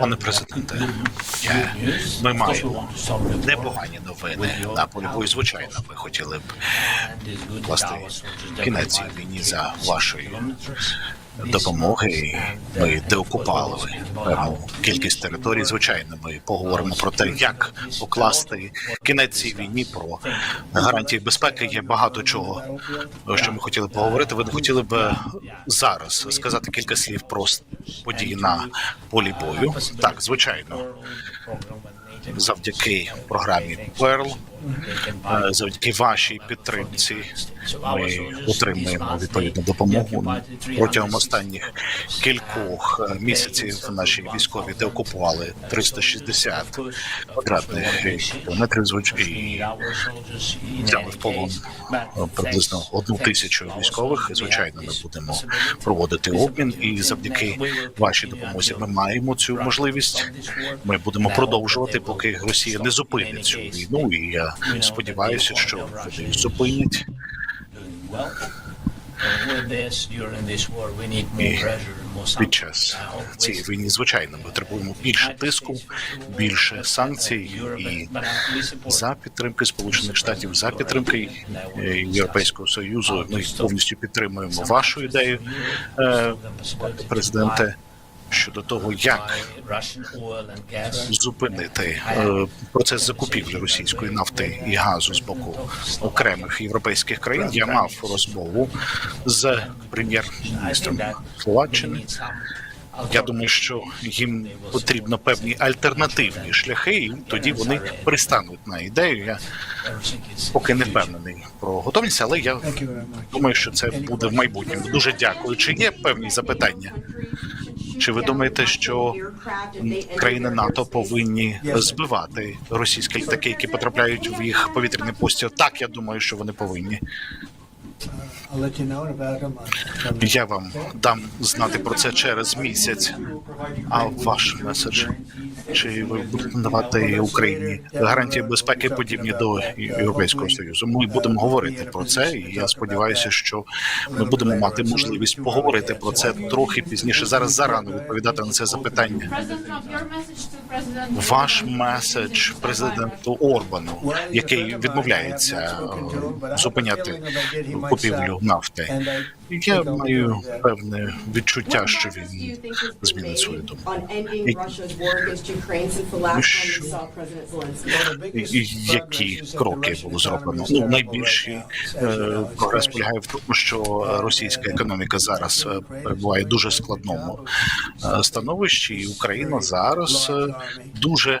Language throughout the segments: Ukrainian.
Пане президенте, ми маємо непогані новини на полі. Звичайно, ми хотіли б класти кінець війні за вашої допомоги. Ми деокупували певну кількість територій. Звичайно, ми поговоримо про те, як покласти кінець цій війні, про гарантії безпеки. Є багато чого, що ми хотіли поговорити. Ви не хотіли б зараз сказати кілька слів про події на полі бою? Так, звичайно, завдяки програмі Перл. Е, Завдяки вашій підтримці ми отримуємо відповідну допомогу протягом останніх кількох е, місяців. Наші військові деокупували 360 квадратних кілометрів і взяли в полон е, приблизно одну тисячу військових. Звичайно, ми будемо проводити обмін, і завдяки вашій допомозі ми маємо цю можливість. Ми будемо продовжувати, поки Росія не зупинить цю війну. І я сподіваюся, що вони зупинять. І під час цієї війни, звичайно, ми потребуємо більше тиску, більше санкцій і за підтримки Сполучених Штатів, за підтримки е, Європейського союзу. Ми повністю підтримуємо вашу ідею, е, президенте, щодо того, як зупинити е, процес закупівлі російської нафти і газу з боку окремих європейських країн. Я мав розмову з прем'єр-міністром Словаччини. Я думаю, що їм потрібно певні альтернативні шляхи, і тоді вони пристануть на ідею. Я поки не впевнений про готовність, але я думаю, що це буде в майбутньому. Дуже дякую. Чи є певні запитання? Чи ви думаєте, що країни НАТО повинні збивати російські літаки, які потрапляють в їх повітряний постіл? Так, я думаю, що вони повинні. Я вам дам знати про це через місяць. А ваш меседж? Чи ви будете надавати Україні гарантії безпеки подібні до Європейського союзу? Ми будемо говорити про це, і я сподіваюся, що ми будемо мати можливість поговорити про це трохи пізніше. Зараз зарано відповідати на це запитання. Ваш меседж президенту Орбану, який відмовляється е, зупиняти купівлю нафти. Я маю певне відчуття, що він змінить свою думку. І які кроки було зроблено? Ну найбільший е, прогрес полягає в тому, що російська економіка зараз е, перебуває в дуже складному е, становищі, і Україна зараз е, дуже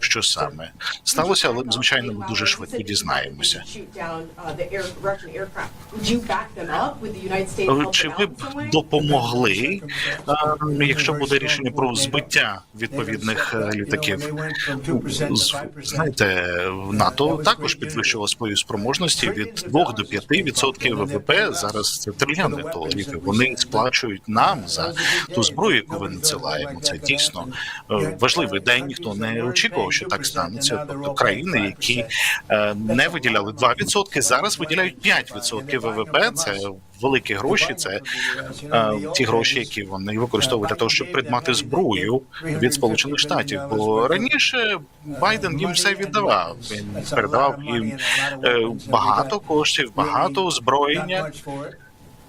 що саме сталося, але звичайно ми дуже швидко дізнаємося. Е, Чи ви б допомогли, е, якщо буде рішення про збиття відповідних е, літаків? Знаєте, НАТО також підвищило свої спроможності від 2 до 5 відсотків ВВП. Зараз це трильйони доларів. Вони сплачують нам за ту зброю, яку ви надсилаємо. Це дійсно важливий день. Ніхто не очікував, що так станеться. Тобто країни, які е, не виділяли 2%, зараз виділяють 5% ВВП. Це великі гроші. Це е, ті гроші, які вони використовують для того, щоб придбати зброю від сполучених штатів. Бо раніше Байден їм все віддавав. Він передавав їм е, багато коштів, багато озброєння.